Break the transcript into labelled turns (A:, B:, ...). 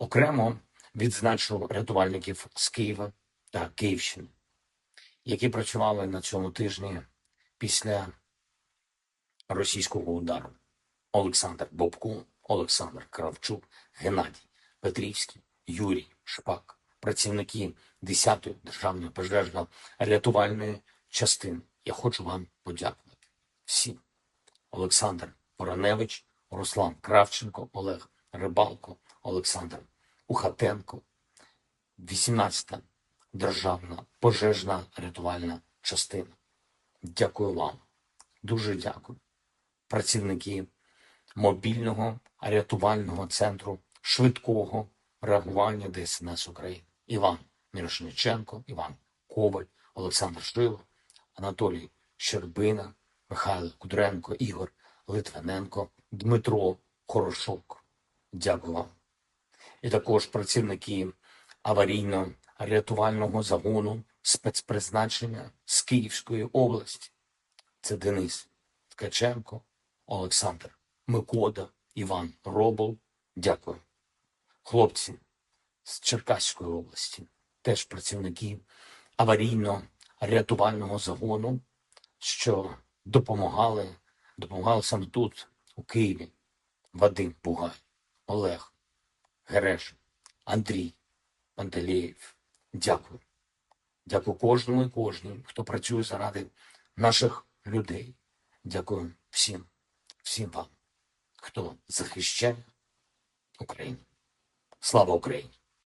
A: Окремо відзначу рятувальників з Києва та Київщини, які працювали на цьому тижні після російського удару. Олександр Бобко, Олександр Кравчук, Геннадій Петрівський, Юрій Шпак, працівники 10-ї державної пожежно-рятувальної частини. Я хочу вам подякувати всім. Олександр Вороневич, Руслан Кравченко, Олег Рибалко, Олександр Ухатенко, 18-та державна пожежна рятувальна частина. Дякую вам. Дуже дякую. Працівники мобільного рятувального центру швидкого реагування ДСНС України. Іван Мірошниченко, Іван Коваль, Олександр Шило, Анатолій Щербина, Михайло Кудренко, Ігор Литвиненко, Дмитро Хорошок. Дякую вам. І також працівники аварійно-рятувального загону спецпризначення з Київської області. Це Денис Ткаченко, Олександр Микода, Іван Робол. Дякую. Хлопці з Черкаської області, теж працівники аварійно-рятувального загону, що допомагали, допомагали саме тут, у Києві. Вадим Бугай, Олег Гереш, Андрій Пантелеєв. Дякую. Дякую кожному і кожній, хто працює заради наших людей. Дякую всім, всім вам, хто захищає Україну. Слава Україні!